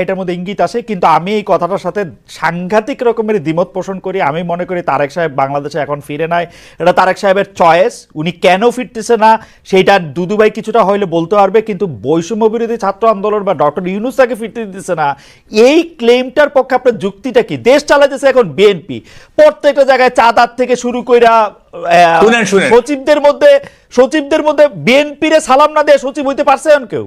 এটার মধ্যে ইঙ্গিত আসে কিন্তু আমি এই কথাটার সাথে সাংঘাতিক রকমের দ্বিমত পোষণ করি। আমি মনে করি তারেক সাহেব বাংলাদেশে এখন ফিরে নাই। এটা তারেক সাহেবের চয়েস উনি কেন ফিরতেছে না সেইটা দুদুভাই কিছুটা হইলে বলতে পারবে কিন্তু বৈষম্য বিরোধী ছাত্র আন্দোলন বা ডক্টর ইউনুস তাকে ফিরতে দিতেছে না। এই ক্লেমটার পক্ষে আপনার যুক্তিটা কি? দেশ চালাতেছে এখন বিএনপি প্রত্যেকটা জায়গায় চাঁদার থেকে শুরু কইরা। সচিবদের মধ্যে সচিবদের মধ্যে বিএনপিরে সালাম না দিয়ে সচিব হইতে পারছে এখন কেউ?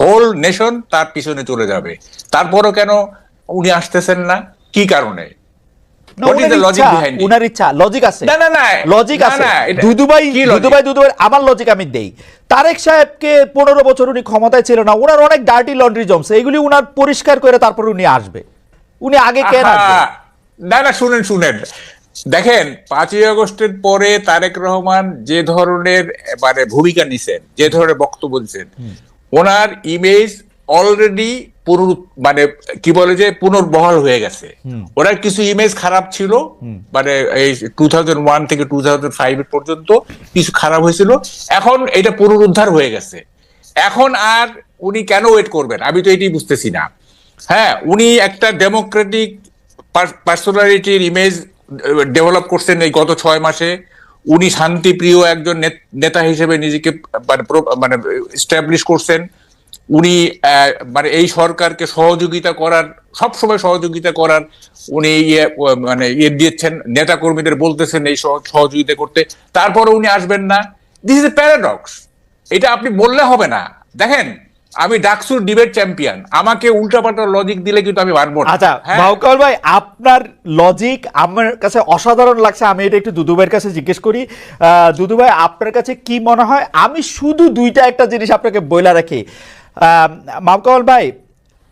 হোল নেশন তার পিছনে চলে যাবে। তারপরও কেন উনি আসতেছেন না? কি কারণে? উনার ইচ্ছা, লজিক আছে। না, না, না, লজিক আছে। আমি দেই। তারেক সাহেবকে পনেরো বছর উনি ক্ষমতায় ছিল না ওনার অনেক ডার্টি লন্ড্রি জমছে এগুলি উনার পরিষ্কার করে তারপর উনি আসবে। উনি আগে কেন না না শুনেন শুনেন। দেখেন পাঁচই আগস্টের পরে তারেক রহমান যে ধরনের মানে ভূমিকা নিছেন যে ধরনের বক্তব্য দিচ্ছেন ওনার ইমেজ অলরেডি পুনরু মানে কি বলে যে পুনর্বহাল হয়ে গেছে। ওনার কিছু ইমেজ খারাপ ছিল মানে এই টু থাউজেন্ড ওয়ান থেকে টু থাউজেন্ড ফাইভ পর্যন্ত কিছু খারাপ হয়েছিল। এখন এটা পুনরুদ্ধার হয়ে গেছে। এখন আর উনি কেন ওয়েট করবেন? আমি তো এটি বুঝতেছি না। হ্যাঁ উনি একটা ডেমোক্রেটিক পার্সোনালিটির ইমেজ ডেভেলপ করছেন এই গত ছয় মাসে। উনি শান্তিপ্রিয় একজন নেত- হিসেবে নিজেকে মানে মানে স্টাবলিশ করছেন। উনি মানে এই সরকারকে সহযোগিতা করার, সবসময় সহযোগিতা করার উনি ইয়ে মানে ইয়ে দিয়েছেন নেতা কর্মীদের বলতেছেন এই সহ- সহযোগিতা করতে। তারপরে উনি আসবেন না। দিস ইজ এ প্যারাডক্স এটা আপনি বললে হবে না। দেখেন আমি ডাকসুর ডিবেট চ্যাম্পিয়ন আমাকে উল্টাপাল্টা লজিক দিলে কিন্তু আমি না। আচ্ছা হ্যাঁ? ভাউকাল ভাই আপনার লজিক আমার কাছে অসাধারণ লাগছে আমি এটা একটু দুদু ভাইয়ের কাছে জিজ্ঞেস করি। আহ, দুদু ভাই আপনার কাছে কি মনে হয়? আমি শুধু দুইটা একটা জিনিস আপনাকে বইলা রাখি। মামকাল ভাই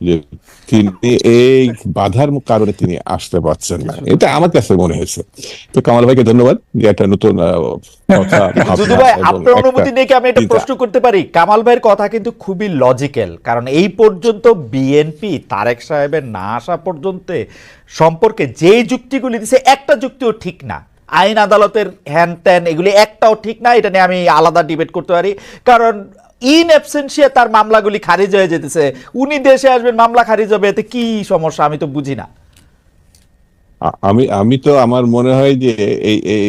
যে তিনি এই বাধার কারণে তিনি আসতে পারছেন না। এটা আমার কাছে মনে হয়েছে। তো কামাল ভাইকে ধন্যবাদ যে একটা নতুন কথা আপনার অনুমতি নিয়ে কি আমি চিন্তা। প্রশ্ন করতে পারি? কামাল ভাইয়ের কথা কিন্তু খুবই লজিক্যাল কারণ এই পর্যন্ত বিএনপি তারেক সাহেবের না আসা পর্যন্ত সম্পর্কে যেই যুক্তিগুলি দিছে একটা যুক্তিও ঠিক না। আইন আদালতের হ্যান ত্যান এগুলি একটাও ঠিক না এটা নিয়ে আমি আলাদা ডিবেট করতে পারি। কারণ ইন অ্যাবসেন্সিয়া তার মামলাগুলি খারিজ হয়ে যেতেছে। উনি দেশে আসবেন, মামলা খারিজ হবে, এতে কি সমস্যা আমি তো বুঝি না। আমি আমি তো আমার মনে হয় যে এই এই